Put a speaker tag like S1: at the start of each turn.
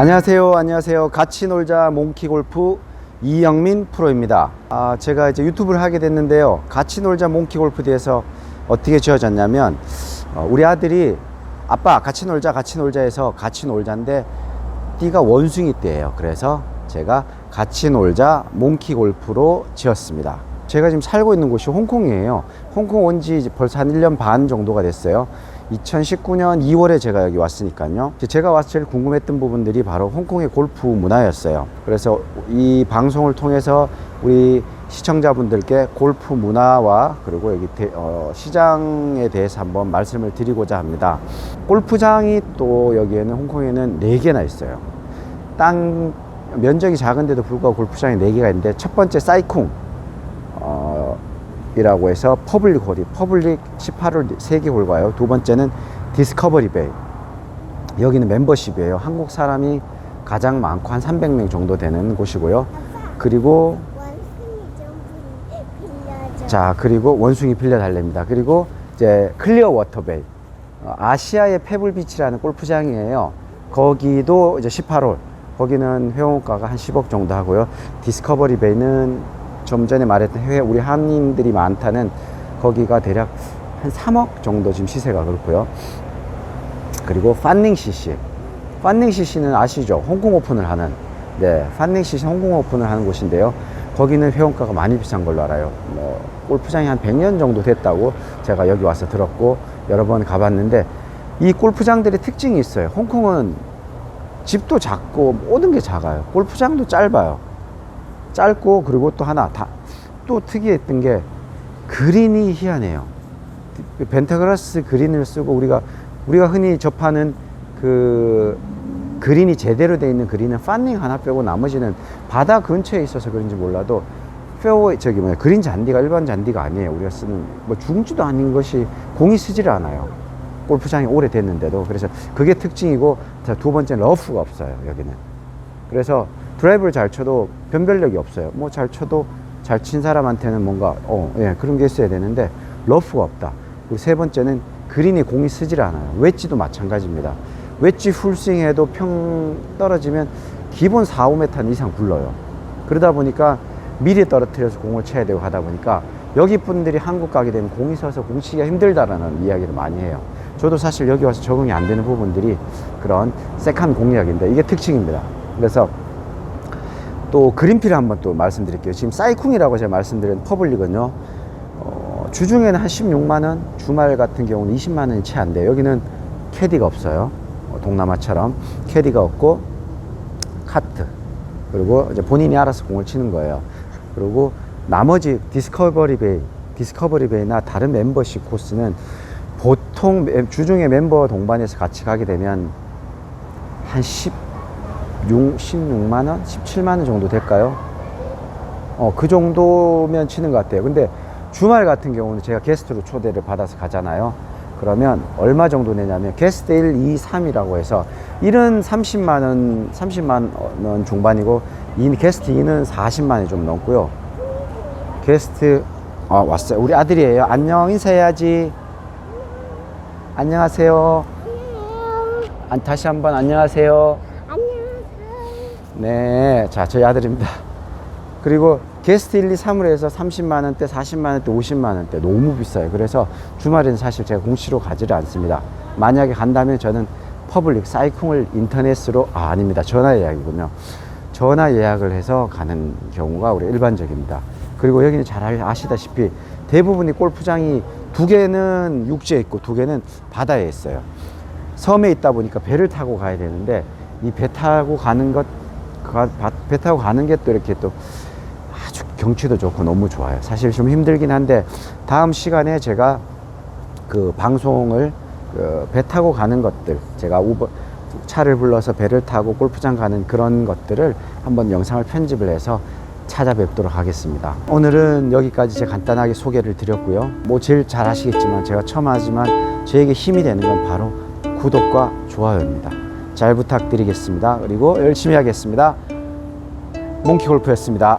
S1: 안녕하세요. 안녕하세요. 같이 놀자 몽키 골프 이영민 프로입니다. 아, 제가 이제 유튜브를 하게 됐는데요. 같이 놀자 몽키 골프 대해서 어떻게 지어졌냐면 어, 우리 아들이 아빠 같이 놀자 같이 놀자 해서 같이 놀자인데 띠가 원숭이 띠예요. 그래서 제가 같이 놀자 몽키 골프로 지었습니다. 제가 지금 살고 있는 곳이 홍콩이에요. 홍콩 온 지 벌써 한 1년 반 정도가 됐어요. 2019년 2월에 제가 여기 왔으니까요. 제가 와서 제일 궁금했던 부분들이 바로 홍콩의 골프 문화였어요. 그래서 이 방송을 통해서 우리 시청자분들께 골프 문화와 그리고 여기 대- 어, 시장에 대해서 한번 말씀을 드리고자 합니다. 골프장이 또 여기에는 홍콩에는 4개나 있어요. 땅 면적이 작은데도 불구하고 골프장이 4개가 있는데 첫 번째 사이쿵 어, 이라고 해서 퍼블릭 홀이 퍼블릭 18홀 3개 홀 가요. 두 번째는 디스커버리 베이. 여기는 멤버십이에요. 한국 사람이 가장 많고 한 300명 정도 되는 곳이고요. 그리고. 자, 그리고 원숭이 빌려 달래입니다. 그리고 이제 클리어 워터베이. 어, 아시아의 페블비치라는 골프장이에요. 거기도 이제 18홀. 거기는 회원가가 한 10억 정도 하고요. 디스커버리 베이는 좀 전에 말했던 해외 우리 한인들이 많다는 거기가 대략 한 3억 정도 지금 시세가 그렇고요. 그리고 판닝 CC. 판닝 CC는 아시죠? 홍콩 오픈을 하는. 네, 판닝 CC 홍콩 오픈을 하는 곳인데요. 거기는 회원가가 많이 비싼 걸로 알아요. 뭐 골프장이 한 100년 정도 됐다고 제가 여기 와서 들었고 여러 번 가봤는데 이 골프장들의 특징이 있어요. 홍콩은 집도 작고 모든 게 작아요. 골프장도 짧아요. 짧고 그리고 또 하나 다 또 특이했던 게 그린이 희한해요. 벤타그라스 그린을 쓰고 우리가 우리가 흔히 접하는 그 그린이 제대로 돼 있는 그린은 판닝 하나 빼고 나머지는 바다 근처에 있어서 그런지 몰라도 페어웨이 저기 뭐야 그린 잔디가 일반 잔디가 아니에요. 우리가 쓰는 뭐 중지도 아닌 것이 공이 쓰지를 않아요. 골프장이 오래됐는데도 그래서 그게 특징이고 자, 두 번째는 러프가 없어요 여기는. 그래서 드라이브를 잘 쳐도 변별력이 없어요. 뭐 잘 쳐도 잘 친 사람한테는 뭔가 어, 예, 그런 게 있어야 되는데 러프가 없다. 그리고 세 번째는 그린이 공이 쓰질 않아요. 웨지도 마찬가지입니다. 웨지 풀스윙해도 평 떨어지면 기본 4, 5m 이상 굴러요. 그러다 보니까 미리 떨어뜨려서 공을 쳐야 되고 하다 보니까 여기 분들이 한국 가게 되면 공이 서서 공 치기가 힘들다라는 이야기를 많이 해요. 저도 사실 여기 와서 적응이 안 되는 부분들이 그런 세컨 공략인데 이게 특징입니다. 그래서 또 그린피를 한번 또 말씀드릴게요. 지금 사이쿵이라고 제가 말씀드린 퍼블릭은요. 어, 주중에는 한 16만 원, 주말 같은 경우는 20만 원이 채 안 돼요. 여기는 캐디가 없어요. 어, 동남아처럼 캐디가 없고 카트 그리고 이제 본인이 알아서 공을 치는 거예요. 그리고 나머지 디스커버리 베이, 디스커버리 베이나 다른 멤버십 코스는 보통 멤- 주중에 멤버 동반해서 같이 가게 되면 한 10, 16만 원, 17만 원 정도 될까요? 어, 그 정도면 치는 것 같아요. 근데 주말 같은 경우는 제가 게스트로 초대를 받아서 가잖아요. 그러면 얼마 정도 내냐면 게스트 1, 2, 3이라고 해서 1은 30만 원, 30만 원 중반이고 이 게스트 2는 40만 원이 좀 넘고요. 게스트 아, 왔어요. 우리 아들이에요. 안녕 인사해야지. 안녕하세요. 아, 다시 한번. 안녕하세요. 네, 자, 저희 아들입니다. 그리고 게스트 1, 2, 3으로 해서 30만 원대, 40만 원대, 50만 원대 너무 비싸요. 그래서 주말에는 사실 제가 공시로 가지를 않습니다. 만약에 간다면 저는 퍼블릭 사이쿵을 인터넷으로 아, 아닙니다. 전화 예약이군요. 전화 예약을 해서 가는 경우가 우리 일반적입니다. 그리고 여기는 잘 아시다시피 대부분이 골프장이 두 개는 육지에 있고 두 개는 바다에 있어요. 섬에 있다 보니까 배를 타고 가야 되는데 이 배 타고 가는 것, 배 타고 가는 게 또 이렇게 또 아주 경치도 좋고 너무 좋아요. 사실 좀 힘들긴 한데 다음 시간에 제가 그 방송을 그 배 타고 가는 것들 제가 우버 차를 불러서 배를 타고 골프장 가는 그런 것들을 한번 영상을 편집을 해서 찾아뵙도록 하겠습니다. 오늘은 여기까지 제가 간단하게 소개를 드렸고요. 뭐 제일 잘 아시겠지만 제가 처음 하지만 저에게 힘이 되는 건 바로 구독과 좋아요입니다. 잘 부탁드리겠습니다. 그리고 열심히 하겠습니다. 몽키 골프였습니다.